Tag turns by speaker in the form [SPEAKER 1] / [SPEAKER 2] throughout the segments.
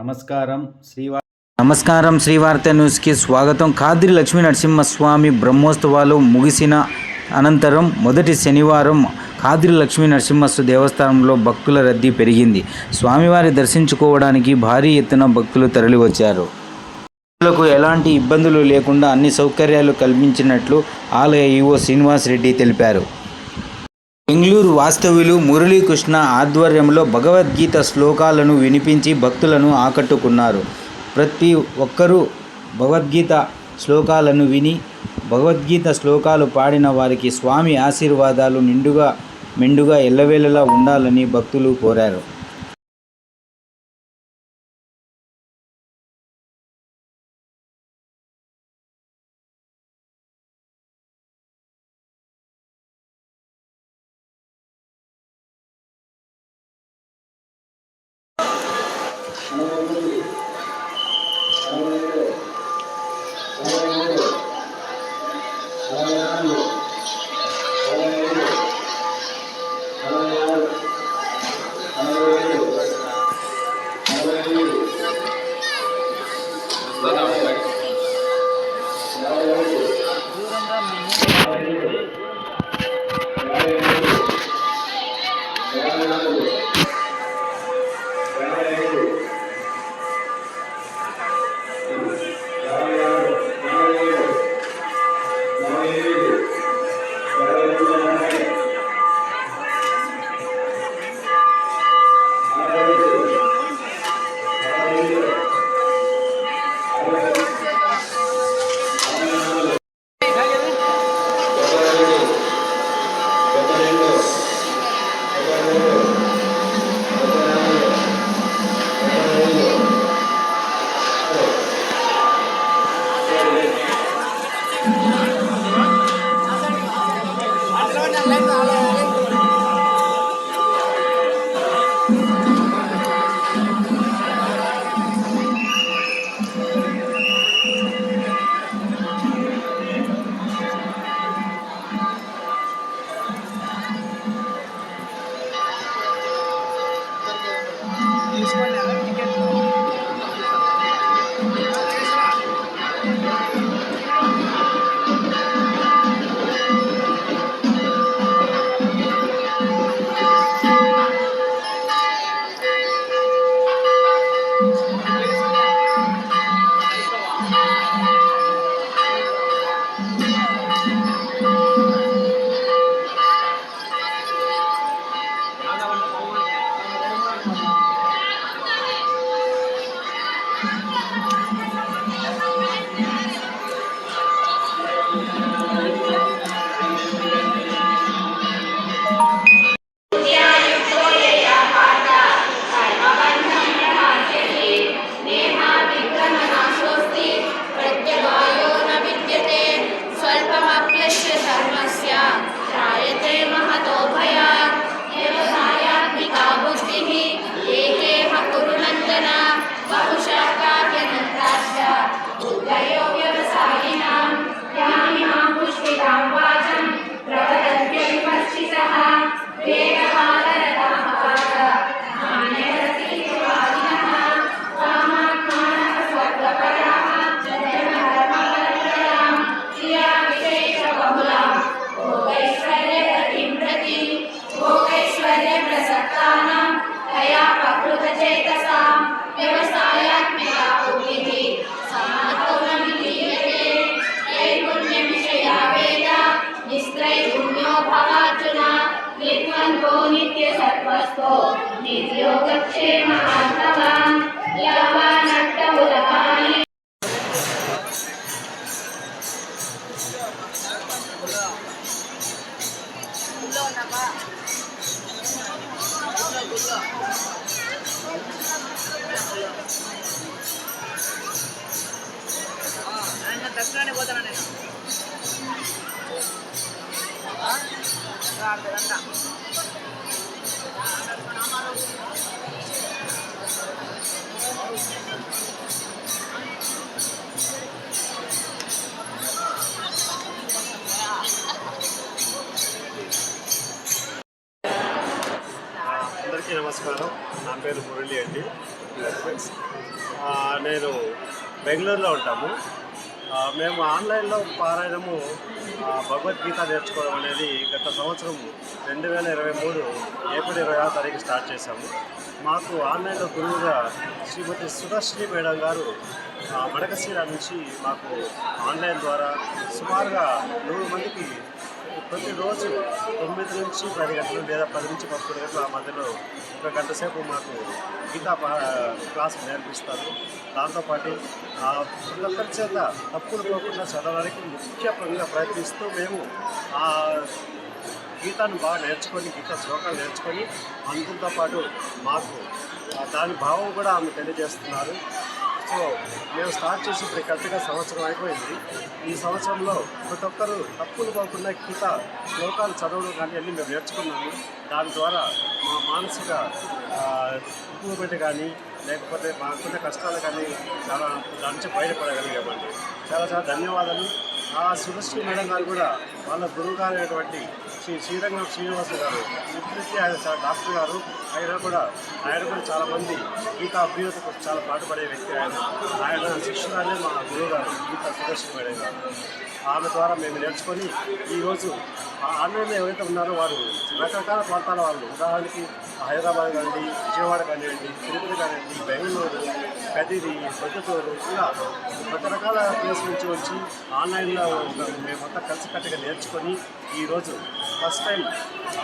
[SPEAKER 1] నమస్కారం శ్రీవా
[SPEAKER 2] నమస్కారం శ్రీవార్త న్యూస్కి స్వాగతం. కాద్రి లక్ష్మీ నరసింహస్వామి బ్రహ్మోత్సవాలు ముగిసిన అనంతరం మొదటి శనివారం కాద్రి లక్ష్మీ నరసింహస్వ దేవస్థానంలో భక్తుల రద్దీ పెరిగింది. స్వామివారి దర్శించుకోవడానికి భారీ ఎత్తున భక్తులు తరలివచ్చారు. భక్తులకు ఎలాంటి ఇబ్బందులు లేకుండా అన్ని సౌకర్యాలు కల్పించినట్లు ఆలయ ఈవో శ్రీనివాస్ రెడ్డి తెలిపారు. బెంగళూరు వాస్తవ్యులు మురళీకృష్ణ ఆధ్వర్యంలో భగవద్గీత శ్లోకాలను వినిపించి భక్తులను ఆకట్టుకున్నారు. ప్రతి ఒక్కరూ భగవద్గీత శ్లోకాలను విని భగవద్గీత శ్లోకాలు పాడిన వారికి స్వామి ఆశీర్వాదాలు నిండుగా మెండుగా ఎల్లవేళలా ఉండాలని భక్తులు కోరారు.
[SPEAKER 3] Thank you.
[SPEAKER 4] దక్షిణాన్ని పోతాను నేను అర్ధగంట
[SPEAKER 5] అందరికీ నమస్కారం. నా పేరు మురళి అండి.
[SPEAKER 1] ఫ్రెండ్స్ నేను బెంగళూరులో ఉంటాము. మేము ఆన్లైన్లో పారాయణము భగవద్గీత నేర్చుకోవడం అనేది గత సంవత్సరం రెండు వేల ఇరవై మూడు ఏప్రిల్ ఇరవై ఆరు తారీఖు స్టార్ట్ చేశాము. మాకు ఆన్లైన్లో గురువుగా శ్రీమతి సుధశ్రీ మేడం గారు మడకశీల నుంచి మాకు ఆన్లైన్ ద్వారా సుమారుగా నూరు మందికి ప్రతిరోజు తొమ్మిది నుంచి పది గంటలు లేదా పది నుంచి పదకొండు గంటలు ఆ మధ్యలో ఒక గంట సేపు మాకు గీతా పా- క్లాస్ నేర్పిస్తారు. దాంతోపాటు ఆ చేత తప్పులు పోకుండా చదవడానికి ముఖ్యంగా ప్రయత్నిస్తూ మేము ఆ గీతాన్ని బాగా నేర్చుకొని గీత శ్లోకాలు నేర్చుకొని అందరితో పాటు మాకు దాని భావం కూడా ఆమె తెలియజేస్తున్నారు. సో మేము స్టార్ట్ చేసి ఇప్పుడు కరెక్ట్గా సంవత్సరం అయిపోయింది. ఈ సంవత్సరంలో ప్రతి ఒక్కరూ తప్పులు పోకుండా కింద శ్లోకాలు చదవడం కానీ అన్నీ మేము నేర్చుకున్నాము. దాని ద్వారా మా మానసిక ఇంప్రూవ్మెంట్ కానీ లేకపోతే మాకున్న కష్టాలు కానీ చాలా దాని నుంచి బయటపడగలిగామండి. చాలా చాలా ధన్యవాదాలు. ఆ సుభశ్రీ మేడం గారు కూడా వాళ్ళ గురువు గారు అయినటువంటి శ్రీ శ్రీరంగం శ్రీనివాస గారు ఇప్పటికీ ఆయన డాక్టర్ గారు ఆయన కూడా ఆయన కూడా చాలా మంది గీత అభ్యున్నతకు చాలా పాటుపడే వ్యక్తి ఆయన. ఆయన శిష్యురాలే మా గురువు గారు గీత సుభశ్రీ మేడం గారు. ఆమె ద్వారా మేము నేర్చుకొని ఈరోజు ఆ ఆన్లైన్లో ఎవరైతే ఉన్నారో వారు రకరకాల ప్రాంతాల వాళ్ళు ఉదాహరణకి హైదరాబాద్ కానివ్వండి విజయవాడ కానివ్వండి తిరుపతి కానివ్వండి బెంగళూరు కదిరి పొద్దుటూరు కొత్త రకరకాల ప్లేస్ నుంచి వచ్చి ఆన్లైన్లో మేమంతా కలిసికట్టుగా నేర్చుకొని ఈరోజు ఫస్ట్ టైం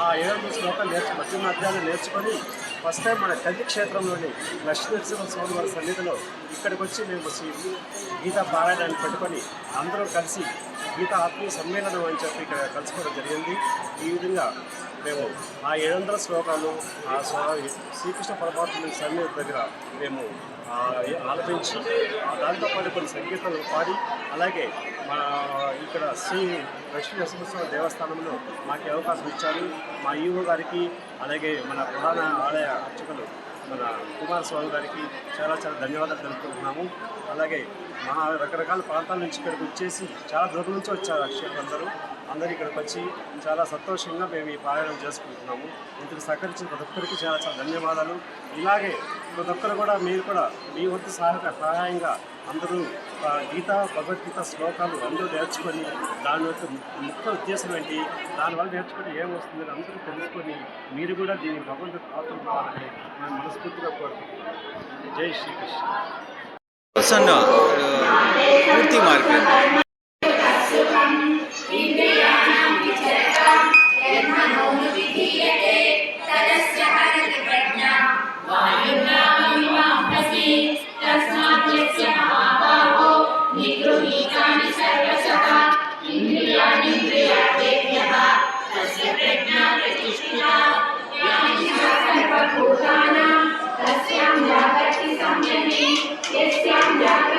[SPEAKER 1] ఆ ఏడు శ్లోకాలు నేర్చు మధ్య మధ్యాహ్నం నేర్చుకొని ఫస్ట్ టైం మన కంది క్షేత్రంలోని లక్ష్మీనరసింహ స్వామి వారి సన్నిధిలో ఇక్కడికి వచ్చి మేము శ్రీ గీతా పారాయణాన్ని పెట్టుకొని అందరూ కలిసి గీత ఆత్మీయ సమ్మేళనం అని చెప్పి ఇక్కడ కలుసుకోవడం జరిగింది. ఈ విధంగా మేము ఆ ఏడు వందల శ్లోకాలు ఆ స్వామి శ్రీకృష్ణ పరమాత్మ సన్నిధి దగ్గర మేము ఆలపించి ఆ దాంతోపాటు కొన్ని సంగీతాలు పాడి అలాగే మా ఇక్కడ శ్రీ లక్ష్మీ నరసింహస్వామి దేవస్థానంలో మాకు అవకాశం ఇచ్చారు. మా ఈవో గారికి అలాగే మన ప్రధాన ఆలయ అర్చకులు మన కుమారస్వామి గారికి చాలా చాలా ధన్యవాదాలు తెలుపుకుంటున్నాము అలాగే మా రకరకాల ప్రాంతాల నుంచి ఇక్కడికి వచ్చేసి చాలా దూరం నుంచి వచ్చారు అక్షయులు అందరూ. అందరూ ఇక్కడికి వచ్చి చాలా సంతోషంగా మేము ఈ పారాయణం చేసుకుంటున్నాము. ఇందుకు సహకరించిన ప్రతి ఒక్కరికి చాలా చాలా ధన్యవాదాలు. ఇలాగే ప్రతి ఒక్కరు కూడా మీరు కూడా మీ వంతు సహాయక సహాయంగా అందరూ గీత భగవద్గీత శ్లోకాలు అందరూ నేర్చుకొని దాని యొక్క ముఖ్య ఉద్దేశం ఏంటి? దానివల్ల నేర్చుకుంటే ఏమొస్తుంది అందరూ తెలుసుకొని మీరు కూడా దీన్ని భగవంతుడు పాత్ర కావాలని మేము మనస్ఫూర్తిగా కోరుకుంటున్నాం జై శ్రీకృష్ణ
[SPEAKER 2] పూర్తి మార్కెట్
[SPEAKER 3] ప్రజ్ఞా ప్రతిష్ఠితా యాని చ